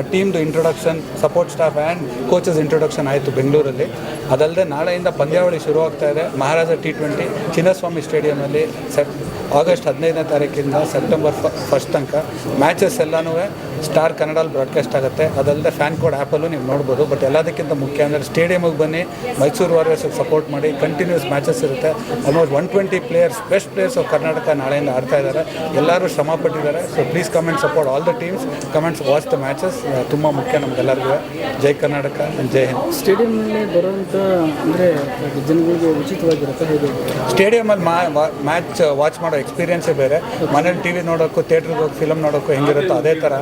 ಟೀಮ್ದು introduction support staff and coaches introduction ಆಯಿತು ಬೆಂಗಳೂರಲ್ಲಿ. ಅದಲ್ಲದೆ ನಾಳೆಯಿಂದ ಪಂದ್ಯಾವಳಿ ಶುರು ಆಗ್ತಾ ಇದೆ. ಮಹಾರಾಜ ಟಿ ಟ್ವೆಂಟಿ ಚಿನ್ನಸ್ವಾಮಿ ಸ್ಟೇಡಿಯಮಲ್ಲಿ ಸೆಪ್ ಆಗಸ್ಟ್ ಹದಿನೈದನೇ ತಾರೀಕಿಂದ ಸೆಪ್ಟೆಂಬರ್ ಫಸ್ಟ್ ತನಕ ಮ್ಯಾಚಸ್ ಎಲ್ಲನೂ ಸ್ಟಾರ್ ಕನ್ನಡಲ್ಲಿ ಬ್ರಾಡ್ಕಾಸ್ಟ್ ಆಗುತ್ತೆ. ಅದಲ್ಲದೆ ಫ್ಯಾನ್ ಕೋಡ್ ಆ್ಯಪಲ್ಲೂ ನೀವು ನೋಡ್ಬೋದು. ಬಟ್ ಎಲ್ಲದಕ್ಕಿಂತ ಮುಖ್ಯ ಅಂದರೆ ಸ್ಟೇಡಿಯಮಿಗೆ ಬನ್ನಿ ಮೈಸೂರು ವಾರಿಯರ್ಸಿಗೆ ಸಪೋರ್ಟ್ ಮಾಡಿ ಕಂಟಿನ್ಯೂಸ್ ಮ್ಯಾಚಸ್ ಇರುತ್ತೆ. Almost one twenty players best players of Karnataka ನಾಳೆಯಿಂದ ಆಡ್ತಾ ಇದ್ದಾರೆ. ಎಲ್ಲರೂ ಶ್ರಮ ಪಟ್ಟಿದ್ದಾರೆ. So please comment support all the teams comments watch the matches ತುಂಬ ಮುಖ್ಯ ನಮಗೆಲ್ಲರಿಗೂ. ಜೈ ಕರ್ನಾಟಕ ಜೈ ಹಿಂದ್ ಸ್ಟೇಡಿಯಮ್ನಲ್ಲಿ ಬರುವಂಥ ಅಂದರೆ ಜನಗಳಿಗೆ ಉಚಿತವಾಗಿರುತ್ತೆ ಸ್ಟೇಡಿಯಮಲ್ಲಿ ಮ್ಯಾಚ್ ವಾಚ್ ಮಾಡೋ ಎಕ್ಸ್ಪೀರಿಯನ್ಸೇ ಬೇರೆ. ಮನೇಲಿ ಟಿ ವಿ ನೋಡೋಕ್ಕೂ ಥಿಯೇಟ್ರಿಗೆ ಹೋಗಿ ಫಿಲಮ್ ನೋಡೋಕ್ಕೂ ಹೆಂಗಿರುತ್ತೋ ಅದೇ ಥರ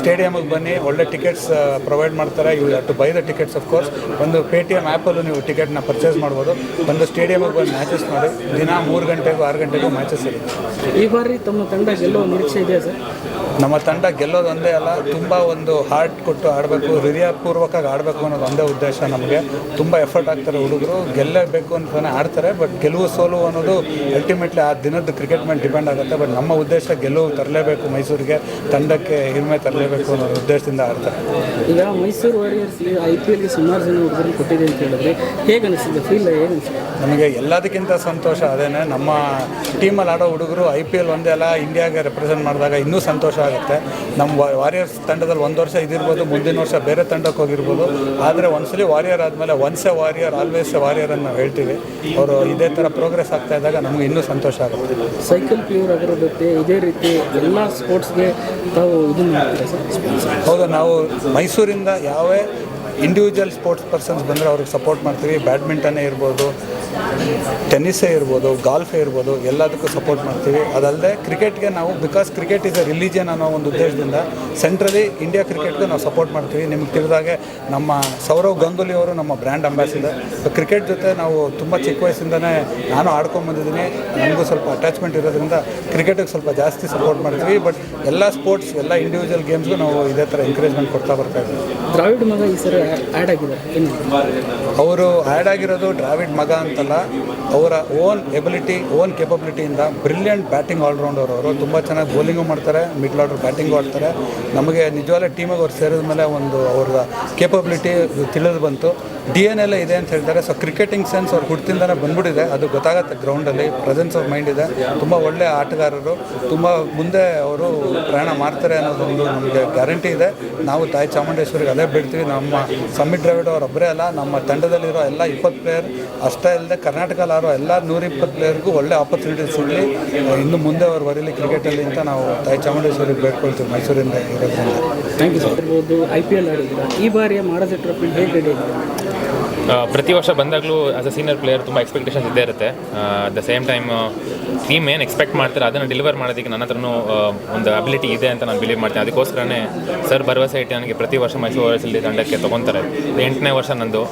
ಸ್ಟೇಡಿಯಮಿಗೆ ಬನ್ನಿ ಒಳ್ಳೆ ಟಿಕೆಟ್ಸ್ ಪ್ರೊವೈಡ್ ಮಾಡ್ತಾರೆ. You have to buy the tickets of course ಒಂದು ಪೇ ಟಿ ಎಂ ಆ್ಯಪಲ್ಲೂ ನೀವು ಟಿಕೆಟ್ನ ಪರ್ಚೇಸ್ ಮಾಡ್ಬೋದು. ಒಂದು ಸ್ಟೇಡಿಯಮಿಗೆ ಬಂದು ಮ್ಯಾಚಸ್ ನೋಡಿ. ದಿನ ಮೂರು ಗಂಟೆಗೂ ಆರು ಗಂಟೆಗೂ ಮ್ಯಾಚಸ್ ಇರುತ್ತೆ. ಈ ಬಾರಿ ತಮ್ಮ ತಂಡ ಗೆಲ್ಲೋ ನಿರೀಕ್ಷೆ ಇದೆಯಾ ಸರ್? ನಮ್ಮ ತಂಡ ಗೆಲ್ಲೋದು ಒಂದೇ ಅಲ್ಲ ತುಂಬ ಒಂದು ಹಾರ್ಟ್ ಕೊಟ್ಟು ಆಡಬೇಕು ಹೃದಯಪೂರ್ವಕವಾಗಿ ಆಡಬೇಕು ಅನ್ನೋದು ಒಂದೇ ಉದ್ದೇಶ ನಮಗೆ. ತುಂಬ ಎಫರ್ಟ್ ಆಗ್ತಾರೆ ಹುಡುಗರು. ಗೆಲ್ಲಬೇಕು ಅಂತಲೇ ಆಡ್ತಾರೆ ಬಟ್ ಗೆಲುವು ಸೋಲು ಅನ್ನೋದು ಅಲ್ಟಿಮೇಟ್ಲಿ ಆ ದಿನದ ಕ್ರಿಕೆಟ್ ಮೇಲೆ ಡಿಪೆಂಡ್ ಆಗುತ್ತೆ ಬಟ್ ನಮ್ಮ ಉದ್ದೇಶ ಗೆಲುವು ತರಲೇಬೇಕು ಮೈಸೂರಿಗೆ ತಂಡಕ್ಕೆ ಹಿರಿಮೆ ತರಲೇಬೇಕು ಅನ್ನೋ ಉದ್ದೇಶದಿಂದ ಆಡ್ತಾರೆ ಈಗ ಮೈಸೂರು ವಾರಿಯರ್ಸ್ ಐ ಪಿ ಎಲ್ಗೆ ಸುಮಾರು ಜನ ಹುಡುಗರು ಕೊಟ್ಟಿದೆ ಅಂತ ಹೇಳಿದ್ರೆ ಹೇಗೆ ಫೀಲ್ ಏನು ನಮಗೆ ಎಲ್ಲದಕ್ಕಿಂತ ಸಂತೋಷ ಅದೇನೆ ನಮ್ಮ ಟೀಮಲ್ಲಿ ಆಡೋ ಹುಡುಗರು ಐ ಪಿ ಎಲ್ ಒಂದೇ ಅಲ್ಲ ಇಂಡಿಯಾಗೆ ರೆಪ್ರೆಸೆಂಟ್ ಮಾಡಿದಾಗ ಇನ್ನೂ ಸಂತೋಷ ಆಗುತ್ತೆ. ನಮ್ಮ ವಾರಿಯರ್ಸ್ ತಂಡದಲ್ಲಿ ಒಂದು ವರ್ಷ ಇದಿರ್ಬೋದು ಮುಂದಿನ ವರ್ಷ ಬೇರೆ ತಂಡಕ್ಕೆ ಹೋಗಿರ್ಬೋದು. ಆದರೆ ಒಂದ್ಸಲಿ ವಾರಿಯರ್ ಆದಮೇಲೆ once a warrior always a warrior ಅಂತ ನಾವು ಹೇಳ್ತೀವಿ. ಅವರು ಇದೇ ಥರ ಪ್ರೋಗ್ರೆಸ್ ಆಗ್ತಾ ಇದ್ದಾಗ ನಮಗೆ ಇನ್ನೂ ಸಂತೋಷ ಆಗುತ್ತೆ. ಸೈಕಲ್ ಪ್ಯೂರ್ ಆಗಿರೋದಕ್ಕೆ ಇದೇ ರೀತಿ ಎಲ್ಲ ಸ್ಪೋರ್ಟ್ಸ್ಗೆ ತಾವು ಇದನ್ನು ಸರ್? ಹೌದು ನಾವು ಮೈಸೂರಿಂದ ಯಾವೇ ಇಂಡಿವಿಜುವಲ್ ಸ್ಪೋರ್ಟ್ಸ್ ಪರ್ಸನ್ಸ್ ಬಂದರೆ ಅವ್ರಿಗೆ ಸಪೋರ್ಟ್ ಮಾಡ್ತೀವಿ. ಬ್ಯಾಡ್ಮಿಂಟನ್ನೇ ಇರ್ಬೋದು ಟೆನ್ನಿಸ್ಸೇ ಇರ್ಬೋದು ಗಾಲ್ಫೇ ಇರ್ಬೋದು, ಎಲ್ಲದಕ್ಕೂ ಸಪೋರ್ಟ್ ಮಾಡ್ತೀವಿ. ಅದಲ್ಲದೆ ಕ್ರಿಕೆಟ್ಗೆ ನಾವು because cricket is a religion ಅನ್ನೋ ಒಂದು ಉದ್ದೇಶದಿಂದ ಸೆಂಟ್ರಲಿ ಇಂಡಿಯಾ ಕ್ರಿಕೆಟ್ಗೆ ನಾವು ಸಪೋರ್ಟ್ ಮಾಡ್ತೀವಿ. ನಿಮ್ಗೆ ತಿಳಿದಾಗೆ ನಮ್ಮ ಸೌರವ್ ಗಂಗೂಲಿ ಅವರು ನಮ್ಮ ಬ್ರ್ಯಾಂಡ್ ಅಂಬಾಸಿಡರ್ ಕ್ರಿಕೆಟ್ ಜೊತೆ ನಾವು ತುಂಬ ಚಿಕ್ಕ ವಯಸ್ಸಿಂದನೇ ನಾನು ಆಡ್ಕೊಂಬಂದಿದ್ದೀನಿ ನನಗೂ ಸ್ವಲ್ಪ ಅಟ್ಯಾಚ್ಮೆಂಟ್ ಇರೋದ್ರಿಂದ ಕ್ರಿಕೆಟಿಗೆ ಸ್ವಲ್ಪ ಜಾಸ್ತಿ ಸಪೋರ್ಟ್ ಮಾಡ್ತೀವಿ. ಬಟ್ ಎಲ್ಲ ಸ್ಪೋರ್ಟ್ಸ್ ಎಲ್ಲ ಇಂಡಿವಿಜುವಲ್ ಗೇಮ್ಸ್ಗೂ ನಾವು ಇದೇ ಥರ ಎಂಕರೇಜ್ಮೆಂಟ್ ಕೊಡ್ತಾ ಬರ್ತಾ ಇದ್ದೀವಿ. ದ್ರಾವಿಡ್ ಮಗ ಈ ಸರಿ ಆ್ಯಡ್ ಆಗಿದ್ದಾರೆ ಅವರು ಆ್ಯಡ್ ಆಗಿರೋದು ಡ್ರಾವಿಡ್ ಮಗ ಅಂತಲ್ಲ, ಅವರ ಓನ್ ಎಬಿಲಿಟಿ ಓನ್ ಕೆಪಬಿಲಿಟಿಯಿಂದ ಬ್ರಿಲಿಯಂಟ್ ಬ್ಯಾಟಿಂಗ್ ಆಲ್ರೌಂಡರ್ ಅವರು. ತುಂಬ ಚೆನ್ನಾಗಿ ಬೌಲಿಂಗು ಮಾಡ್ತಾರೆ ಮಿಡ್ಲ್ ಆರ್ಡರ್ ಬ್ಯಾಟಿಂಗು ಆಡ್ತಾರೆ. ನಮಗೆ ನಿಜವಾಗ್ಲೂ ಟೀಮಿಗೆ ಅವ್ರು ಸೇರಿದ ಮೇಲೆ ಒಂದು ಅವ್ರ ಕೇಪಬಿಲಿಟಿ ತಿಳಿದು ಬಂತು. ಡಿ ಎನ್ ಎಲ್ಲ ಇದೆ ಅಂತ ಹೇಳ್ತಾರೆ. ಸೊ ಕ್ರಿಕೆಟಿಂಗ್ ಸೆನ್ಸ್ ಅವ್ರು ಹುಟ್ಟಿಂದನೇ ಬಂದ್ಬಿಟ್ಟಿದೆ. ಅದು ಗೊತ್ತಾಗುತ್ತೆ ಗ್ರೌಂಡಲ್ಲಿ ಪ್ರೆಸೆನ್ಸ್ ಆಫ್ ಮೈಂಡ್ ಇದೆ. ತುಂಬ ಒಳ್ಳೆಯ ಆಟಗಾರರು. ತುಂಬ ಮುಂದೆ ಅವರು ಪ್ರಯಾಣ ಮಾಡ್ತಾರೆ ಅನ್ನೋದೊಂದು ನಮಗೆ ಗ್ಯಾರಂಟಿ ಇದೆ. ನಾವು ತಾಯಿ ಚಾಮುಂಡೇಶ್ವರಿಗೆ ಅದೇ ಬಿಡ್ತೀವಿ. ನಮ್ಮ ಸಮಿತ್ ದ್ರಾವಿಡ್ ಅವರೊಬ್ಬರೇ ಅಲ್ಲ. ನಮ್ಮ ತಂಡದಲ್ಲಿರೋ ಎಲ್ಲ ಇಪ್ಪತ್ತು ಪ್ಲೇಯರ್ ಅಷ್ಟೇ ಅಲ್ಲದೆ ಕರ್ನಾಟಕದಲ್ಲಿ ಆರೋ ಎಲ್ಲ ನೂರಿಪ್ಪತ್ತು ಪ್ಲೇಯರ್ಗೂ ಒಳ್ಳೆ ಆಪರ್ಚುನಿಟೀಸ್ ಇರಲಿ ಇನ್ನು ಮುಂದೆ ಅವ್ರು ಬರೀಲಿ ಕ್ರಿಕೆಟಲ್ಲಿ ಅಂತ ನಾವು ತಾಯಿ ಚಾಮುಂಡೇಶ್ವರಿಗೆ ಬೇಡ್ಕೊಳ್ತೀವಿ ಮೈಸೂರಿಂದ ಇರೋದ್ರಿಂದ. ಥ್ಯಾಂಕ್ ಯು ಸರ್ ಇರ್ಬೋದು ಐ ಪಿ ಎಲ್ ಆಡಿದ್ದೀರಾ ಈ ಬಾರಿಯ ಮಹಾರಾಜ ಟ್ರೋಫಿ ಹೇಗೆ ಪ್ರತಿ ವರ್ಷ ಬಂದಾಗಲೂ ಆಸ್ ಅ ಸೀನಿಯರ್ ಪ್ಲೇಯರ್ ತುಂಬ ಎಕ್ಸ್ಪೆಕ್ಟೇಷನ್ಸ್ ಇದ್ದೇ ಇರುತ್ತೆ. At the same time team ಏನು ಎಕ್ಸ್ಪೆಕ್ಟ್ ಮಾಡ್ತಾರೆ, ಅದನ್ನು ಡೆಲಿವರ್ ಮಾಡೋದಕ್ಕೆ ನನ್ನ ಹತ್ರನೂ ಒಂದು ಅಬಿಲಿಟಿ ಇದೆ ಅಂತ ನಾನು ಬಿಲೀವ್ ಮಾಡ್ತೀನಿ. ಅದಕ್ಕೋಸ್ಕರನೇ ಸರ್ ಭರವಸೆ ಇಟ್ಟು ನನಗೆ ಪ್ರತಿ ವರ್ಷ ಮೈಸೂರು ವರ್ಷದಲ್ಲಿ ತಂಡಕ್ಕೆ ತೊಗೊತಾರೆ. ಎಂಟನೇ ವರ್ಷ ನಂದು.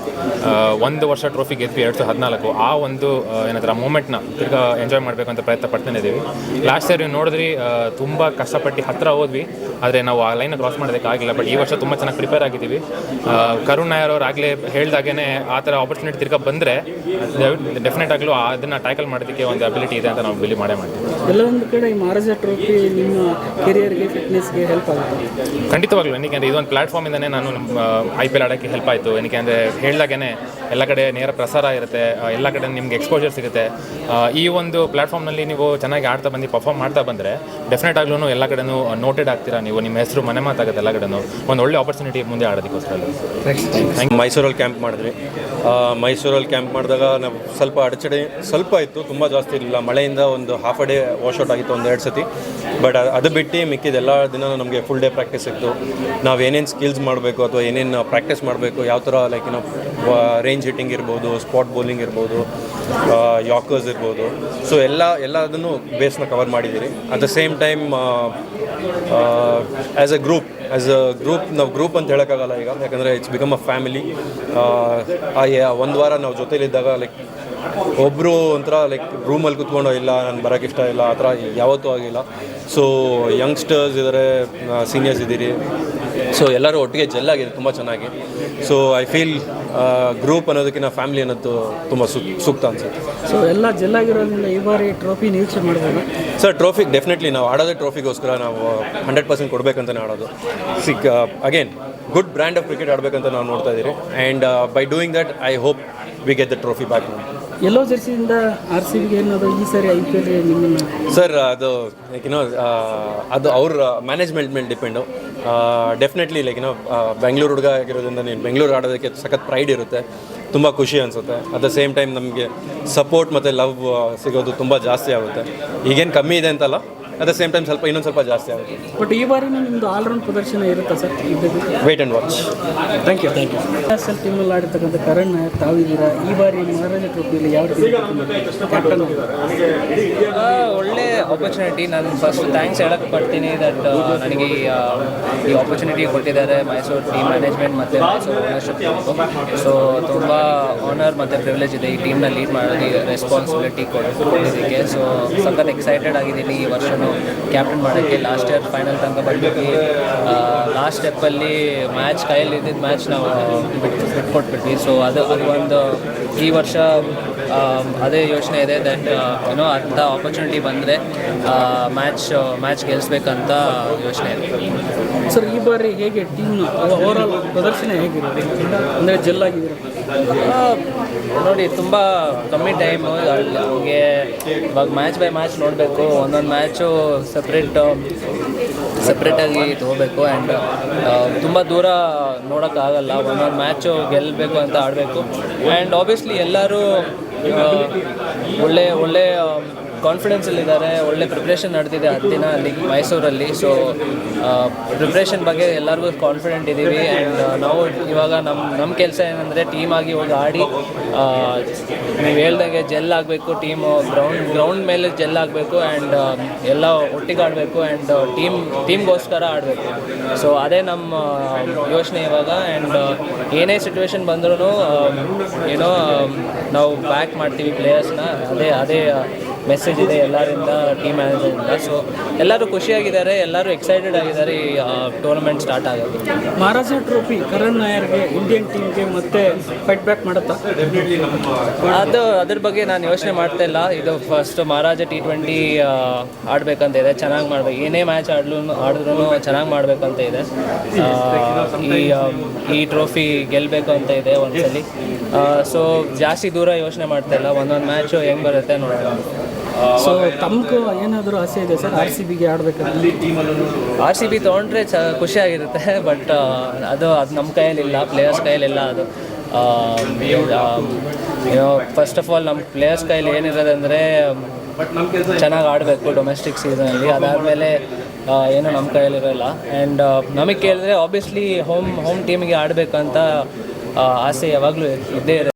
ಒಂದು ವರ್ಷ ಟ್ರೋಫಿ ಗೆದ್ವಿ ಎರಡು ಸಾವಿರದ ಹದಿನಾಲ್ಕು. ಆ ಒಂದು ಏನಾದ್ರೂ ಏನಂತಾರೆ ಆ ಮೂಮೆಂಟ್ನ ತಿರ್ಗಾ ಎಂಜಾಯ್ ಮಾಡಬೇಕು ಅಂತ ಪ್ರಯತ್ನ ಪಡ್ತಾನೆ ಇದ್ದೀವಿ. ಲಾಸ್ಟ್ ಇಯರ್ ನೀವು ನೋಡಿದ್ರಿ ತುಂಬ ಕಷ್ಟಪಟ್ಟು ಹತ್ತಿರ ಹೋದ್ವಿ. ಆದರೆ ನಾವು ಆ ಲೈನ್ ಕ್ರಾಸ್ ಮಾಡೋದಕ್ಕಾಗಿಲ್ಲ ಬಟ್ ಈ ವರ್ಷ ತುಂಬ ಚೆನ್ನಾಗಿ ಪ್ರಿಪೇರ್ ಆಗಿದ್ದೀವಿ. ಕರುಣ್ ನಾಯರ್ ಅವ್ರು ಆಗಲೇ ಹೇಳ್ದಾಗೇ ಆ ಥರ ಆಪರ್ಚುನಿಟಿ ತಿರ್ಗ ಬಂದರೆ ಡೆಫಿನೆಟ್ ಆಗಲೂ ಅದನ್ನು ಟ್ಯಾಕಲ್ ಮಾಡೋದಕ್ಕೆ ಒಂದು ಅಬಿಲಿಟಿ ಇದೆ ಅಂತ ನಾವು ಬಿಲಿ ಮಾಡೇ ಮಾಡ್ತೀವಿ. ಎಲ್ಲ ಒಂದು ಕಡೆ ಈ ಮಹಾರಾಜ ಟ್ರೋಫಿ ನಿಮ್ಮ ಕೆರಿಯರ್ಗೆ ಫಿಟ್ನೆಸ್ಗೆ ಹೆಲ್ಪ್ ಆಗುತ್ತೆ. ಖಂಡಿತವಾಗ್ಲೂ ಏನಕ್ಕೆ ಅಂದರೆ ಇದೊಂದು ಪ್ಲಾಟ್ಫಾರ್ಮಿಂದನೇ ನಾನು ಐ ಪಿ ಎಲ್ ಆಡೋಕ್ಕೆ ಹೆಲ್ಪ್ ಆಯಿತು. ಏನಕ್ಕೆ ಅಂದರೆ ಹೇಳ್ದಾಗೇ ಎಲ್ಲ ಕಡೆ ನೇರ ಪ್ರಸಾರ ಇರುತ್ತೆ ಎಲ್ಲ ಕಡೆ ನಿಮ್ಗೆ ಎಕ್ಸ್ಪೋಜರ್ ಸಿಗುತ್ತೆ. ಈ ಒಂದು ಪ್ಲಾಟ್ಫಾರ್ಮ್ನಲ್ಲಿ ನೀವು ಚೆನ್ನಾಗಿ ಆಡ್ತಾ ಬಂದು ಪರ್ಫಾರ್ಮ್ ಮಾಡ್ತಾ ಬಂದರೆ ಡೆಫಿನೆಟ್ ಆಗ್ಲೂ ಎಲ್ಲ ಕಡೆನೂ ನೋಟೆಡ್ ಆಗ್ತೀರಾ ನೀವು? ನಿಮ್ಮ ಹೆಸರು ಮನೆ ಮಾತಾಗುತ್ತೆ ಎಲ್ಲ ಕಡೆನೂ. ಒಂದು ಒಳ್ಳೆ ಆಪರ್ಚುನಿಟಿ ಮುಂದೆ ಆಡೋದಕ್ಕೋಸ್ಕರ ಮೈಸೂರಲ್ಲಿ ಕ್ಯಾಂಪ್ ಮಾಡಿದ್ವಿ. ಮೈಸೂರಲ್ಲಿ ಕ್ಯಾಂಪ್ ಮಾಡಿದಾಗ ನಾವು ಸ್ವಲ್ಪ ಅಡಚಣೆ ಸ್ವಲ್ಪ ಇತ್ತು ತುಂಬ ಜಾಸ್ತಿ ಇರಲಿಲ್ಲ. ಮಳೆಯಿಂದ ಒಂದು ಹಾಫ್ ಅ ಡೇ ವಾಶ್ಔಟ್ ಆಗಿತ್ತು ಒಂದು ಎರಡು ಸತಿ. ಬಟ್ ಅದು ಬಿಟ್ಟು ಮಿಕ್ಕಿದ ಎಲ್ಲ ದಿನ ನಮಗೆ ಫುಲ್ ಡೇ ಪ್ರಾಕ್ಟೀಸ್ ಇತ್ತು. ನಾವು ಏನೇನು ಸ್ಕಿಲ್ಸ್ ಮಾಡಬೇಕು ಅಥವಾ ಏನೇನು ಪ್ರಾಕ್ಟೀಸ್ ಮಾಡಬೇಕು ಯಾವ ಥರ ಲೈಕ್ ಏನೋ ರೇಂಜ್ ಹಿಟ್ಟಿಂಗ್ ಇರ್ಬೋದು ಸ್ಪಾಟ್ ಬೌಲಿಂಗ್ ಇರ್ಬೋದು ಯಾಕರ್ಸ್ ಇರ್ಬೋದು. ಸೊ ಎಲ್ಲ ಎಲ್ಲ ಅದನ್ನು ಬೇಸ್ನ ಕವರ್ ಮಾಡಿದ್ದೀರಿ. At the same time as a group as a group ನಾವು ಗ್ರೂಪ್ ಅಂತ ಹೇಳೋಕ್ಕಾಗಲ್ಲ ಈಗ. ಯಾಕಂದರೆ ಇಟ್ಸ್ ಬಿಕಮ್ ಅ ಫ್ಯಾಮಿಲಿ ಒಂದು ವಾರ ನಾವು ಜೊತೆಲಿದ್ದಾಗ ಲೈಕ್ ಒಬ್ಬರು ಒಂಥರ ಲೈಕ್ ರೂಮಲ್ಲಿ ಕುತ್ಕೊಂಡು ಇಲ್ಲ, ನಾನು ಬರೋಕ್ಕೆ ಇಷ್ಟ ಇಲ್ಲ, ಆ ಥರ ಯಾವತ್ತೂ ಆಗಿಲ್ಲ. ಸೊ ಯಂಗ್ಸ್ಟರ್ಸ್ ಇದ್ದಾರೆ ಸೀನಿಯರ್ಸ್ ಇದ್ದೀರಿ. ಸೊ ಎಲ್ಲರೂ ಒಟ್ಟಿಗೆ ಜೆಲ್ ಆಗಿದೆ ತುಂಬ ಚೆನ್ನಾಗಿ. ಸೊ ಐ ಫೀಲ್ ಗ್ರೂಪ್ ಅನ್ನೋದಕ್ಕಿಂತ ಫ್ಯಾಮಿಲಿ ಅನ್ನೋದು ತುಂಬ ಸು ಸೂಕ್ತ ಅನ್ಸುತ್ತೆ. ಸೊ ಎಲ್ಲ ಜೆಲ್ಲಾಗಿರೋದ್ರಿಂದ ಈ ಬಾರಿ ಟ್ರೋಫಿ ನಿರೀಕ್ಷೆ ಮಾಡ್ಬೋದು ಸರ್ ಟ್ರೋಫಿ ಡೆಫಿನೆಟ್ಲಿ ನಾವು ಆಡೋದೇ ಟ್ರೋಫಿಗೋಸ್ಕರ ನಾವು ಹಂಡ್ರೆಡ್ ಪರ್ಸೆಂಟ್ ಕೊಡಬೇಕಂತಲೇ ಆಡೋದು. ಸಿಕ್ again good brand of cricket ಆಡಬೇಕಂತ ನಾವು ನೋಡ್ತಾ ಇದ್ದೀರಿ. And by doing that I hope we get the trophy back ಎಲ್ಲೋ ಜರ್ಸಿಯಿಂದ ಆರ್ ಸಿ ಬಿಗೆ ಏನದು ಈ ಸರಿ ಐ ಪಿ ಎಲ್ ಸರ್, ಅದು ಲೈಕ್ ಏನೋ ಅದು ಅವ್ರ ಮ್ಯಾನೇಜ್ಮೆಂಟ್ ಮೇಲೆ ಡಿಪೆಂಡು ಡೆಫಿನೆಟ್ಲಿ ಲೈಕ್ ಏನೋ ಬೆಂಗಳೂರು ಹುಡುಗ ಆಗಿರೋದ್ರಿಂದ ನೀನು ಬೆಂಗಳೂರು ಆಡೋದಕ್ಕೆ ಸಖತ್ ಪ್ರೈಡ್ ಇರುತ್ತೆ. ತುಂಬ ಖುಷಿ ಅನಿಸುತ್ತೆ. ಅಟ್ ದ ಸೇಮ್ ಟೈಮ್ ನಮಗೆ ಸಪೋರ್ಟ್ ಮತ್ತು ಲವ್ ಸಿಗೋದು ತುಂಬ ಜಾಸ್ತಿ ಆಗುತ್ತೆ. ಈಗೇನು ಕಮ್ಮಿ ಇದೆ ಅಂತಲ್ಲ? ಅಟ್ ದ ಸೇಮ್ ಟೈಮ್ ಸ್ವಲ್ಪ ಇನ್ನೊಂದು ಸ್ವಲ್ಪ ಜಾಸ್ತಿ ಆಗುತ್ತೆ. ಬಟ್ ಈ ಬಾರಿನೂ ನಿಮ್ಮದು ಆಲ್ರೌಂಡ್ ಪ್ರದರ್ಶನ ಇರುತ್ತಾ sir? Wait and watch thank you thank you S L ಟೀಮಲ್ಲಿ ಆಡಿರ್ತಕ್ಕಂಥ ಕರಣ್ ತಾವಿದ್ದೀರಾ? ಈ ಬಾರಿ ಮಹಾರಾಜ ಟ್ರೋಫಿಯಲ್ಲಿ ಯಾವ ಕ್ಯಾಪ್ಟನ್ ಆ, ಒಳ್ಳೆ ಆಪರ್ಚುನಿಟಿ ನಾನು ಫಸ್ಟ್ ಥ್ಯಾಂಕ್ಸ್ ಹೇಳಕ್ಕೆ ಪಡ್ತೀನಿ ದಟ್ ನನಗೆ ಈ, ಆಪರ್ಚುನಿಟಿ ಕೊಟ್ಟಿದ್ದಾರೆ ಮೈಸೂರು ಟೀಮ್ ಮ್ಯಾನೇಜ್ಮೆಂಟ್ ಮತ್ತು ಮೈಸೂರು ಓನರ್ಶಿಪ್ ಸೊ ತುಂಬ ಆನರ್ ಮತ್ತು ಪ್ರಿವಿಲೇಜ್ ಇದೆ ಈ ಟೀಮ್ನ ಲೀಡ್ ಮಾಡೋದು ರೆಸ್ಪಾನ್ಸಿಬಿಲಿಟಿ ಕೊಡೋದಕ್ಕೆ ಸೊ ಸಖತ್ ಎಕ್ಸೈಟೆಡ್ ಆಗಿದ್ದೀನಿ ಈ ವರ್ಷನೂ. ಕ್ಯಾಪ್ಟನ್ ಮಾಡೋಕ್ಕೆ ಲಾಸ್ಟ್ ಇಯರ್ ಫೈನಲ್ ತನಕ ಬಂದ್ಬಿಟ್ಟು ಲಾಸ್ಟ್ ಸ್ಟೆಪ್ಪಲ್ಲಿ ಮ್ಯಾಚ್ ಕೈಯಲ್ಲಿ ಇದ್ದಿದ್ದ ಮ್ಯಾಚ್ ನಾವು ಬಿಟ್ಟು ಬಿಟ್ಕೊಟ್ಬಿಟ್ವಿ. ಸೊ ಅದು ಅದು ಒಂದು ಈ ವರ್ಷ ಅದೇ ಯೋಚನೆ ಇದೆ ದಟ್ ಏನೋ ಅಂಥ ಆಪರ್ಚುನಿಟಿ ಬಂದರೆ ಮ್ಯಾಚ್ ಮ್ಯಾಚ್ ಗೆಲ್ಲಿಸ್ಬೇಕಂತ ಯೋಚನೆ ಇದೆ. ಸರ್ ಈ ಬಾರಿ ಹೇಗೆ ಟೀಮ್ ಓವರಾಲ್ ಪ್ರದರ್ಶನ ಹೇಗಿರುತ್ತೆ ಅಂದರೆ ಜಲ್ಲಾಗಿದ್ದೀರ? ಆ, ನೋಡಿ ತುಂಬ ಕಮ್ಮಿ ಟೈಮು ನಮಗೆ ಇವಾಗ ಮ್ಯಾಚ್ ಬೈ ಮ್ಯಾಚ್ ನೋಡಬೇಕು ಒಂದೊಂದು ಮ್ಯಾಚು ಸಪ್ರೇಟ್ ಸಪ್ರೇಟಾಗಿ ತೊಗೋಬೇಕು ಆ್ಯಂಡ್ ತುಂಬ ದೂರ ನೋಡೋಕ್ಕಾಗಲ್ಲ ಒಂದೊಂದು ಮ್ಯಾಚು ಗೆಲ್ಲಬೇಕು ಅಂತ ಆಡಬೇಕು. ಆ್ಯಂಡ್ ಆಬ್ವಿಯಸ್ಲಿ ಎಲ್ಲರೂ ಆ, ಒಳ್ಳೆ ಒಳ್ಳೆ ಕಾನ್ಫಿಡೆನ್ಸಲ್ಲಿದ್ದಾರೆ ಒಳ್ಳೆ ಪ್ರಿಪ್ರೇಷನ್ ನಡೆದಿದೆ ದಿನ ಅಲ್ಲಿ ಮೈಸೂರಲ್ಲಿ. ಸೊ ಪ್ರಿಪ್ರೇಷನ್ ಬಗ್ಗೆ ಎಲ್ಲರಿಗೂ ಕಾನ್ಫಿಡೆಂಟ್ ಇದ್ದೀವಿ ಆ್ಯಂಡ್ ನಾವು ಇವಾಗ ನಮ್ಮ ನಮ್ಮ ಕೆಲಸ ಏನಂದರೆ ಟೀಮ್ ಆಗಿ ಹೋಗಿ ಆಡಿ ನೀವು ಹೇಳ್ದಾಗೆ ಜೆಲ್ ಆಗಬೇಕು ಟೀಮು ಗ್ರೌಂಡ್ ಗ್ರೌಂಡ್ ಮೇಲೆ ಜೆಲ್ ಆಗಬೇಕು ಆ್ಯಂಡ್ ಎಲ್ಲ ಒಟ್ಟಿಗೆ ಆಡಬೇಕು ಆ್ಯಂಡ್ ಟೀಮ್ ಟೀಮ್ಗೋಸ್ಕರ ಆಡಬೇಕು. ಸೊ ಅದೇ ನಮ್ಮ ಯೋಚನೆ ಇವಾಗ ಆ್ಯಂಡ್ ಏನೇ ಸಿಚುವೇಶನ್ ಬಂದ್ರೂ ಏನೋ ನಾವು ಬ್ಯಾಕ್ ಮಾಡ್ತೀವಿ ಪ್ಲೇಯರ್ಸ್ನ ಅದೇ ಅದೇ ಮೆಸೇಜ್ ಇದೆ ಎಲ್ಲರಿಂದ ಟೀಮ್ ಮ್ಯಾನೇಜರಿಂದ ಸೊ ಎಲ್ಲರೂ ಖುಷಿಯಾಗಿದ್ದಾರೆ ಎಲ್ಲರೂ ಎಕ್ಸೈಟೆಡ್ ಆಗಿದ್ದಾರೆ ಈ ಟೂರ್ನಮೆಂಟ್ ಸ್ಟಾರ್ಟ್ ಆಗೋದು. ಮಹಾರಾಜ ಟ್ರೋಫಿ ಕರಣ್ ನಾಯರ್ಗೆ ಇಂಡಿಯನ್ ಟೀಮ್ಗೆ ಮತ್ತೆ ಫೈಟ್ ಬ್ಯಾಕ್ ಮಾಡುತ್ತಾ? ಅದು ಅದ್ರ ಬಗ್ಗೆ ನಾನು ಯೋಚನೆ ಮಾಡ್ತಾ ಇಲ್ಲ. ಇದು ಫಸ್ಟ್ ಮಹಾರಾಜ ಟಿ ಟ್ವೆಂಟಿ ಆಡಬೇಕಂತ ಇದೆ. ಚೆನ್ನಾಗಿ ಮಾಡಬೇಕು. ಏನೇ ಮ್ಯಾಚ್ ಆಡ್ಲು ಆಡಿದ್ರು ಚೆನ್ನಾಗಿ ಮಾಡಬೇಕಂತ ಇದೆ. ಈ ಈ ಟ್ರೋಫಿ ಗೆಲ್ಲಬೇಕು ಅಂತ ಇದೆ ಒಂದ್ಸಲಿ. ಸೊ ಜಾಸ್ತಿ ದೂರ ಯೋಚನೆ ಮಾಡ್ತಾ ಇಲ್ಲ. ಒಂದೊಂದು ಮ್ಯಾಚು ಹೆಂಗೆ ಬರುತ್ತೆ ನೋಡೋಣ. ಸೊ ತಮಗೂ ಏನಾದರೂ ಆಸೆ ಇದೆ ಸರ್? ಆರ್ ಸಿ ಬಿಗೆ ಆಡಬೇಕಂತ ಆರ್ ಸಿ ಬಿ ತೊಗೊಂಡ್ರೆ ಚ ಖುಷಿಯಾಗಿರುತ್ತೆ ಬಟ್ ಅದು ಅದು ನಮ್ಮ ಕೈಯಲ್ಲಿಲ್ಲ ಪ್ಲೇಯರ್ಸ್ ಕೈಯಲ್ಲಿಲ್ಲ ಅದು. ಫಸ್ಟ್ ಆಫ್ ಆಲ್ ನಮ್ಮ ಪ್ಲೇಯರ್ಸ್ ಕೈಯಲ್ಲಿ ಏನಿರೋದಂದರೆ ಚೆನ್ನಾಗಿ ಆಡಬೇಕು ಡೊಮೆಸ್ಟಿಕ್ ಸೀಸನಲ್ಲಿ ಅದಾದಮೇಲೆ ಏನು ನಮ್ಮ ಕೈಯಲ್ಲಿರೋಲ್ಲ. ಆ್ಯಂಡ್ ನಮಗೆ ಕೇಳಿದ್ರೆ ಆಬ್ವಿಯಸ್ಲಿ ಹೋಮ್ ಹೋಮ್ ಟೀಮಿಗೆ ಆಡಬೇಕಂತ ಆಸೆ ಯಾವಾಗಲೂ ಇದ್ದೇ ಇರುತ್ತೆ.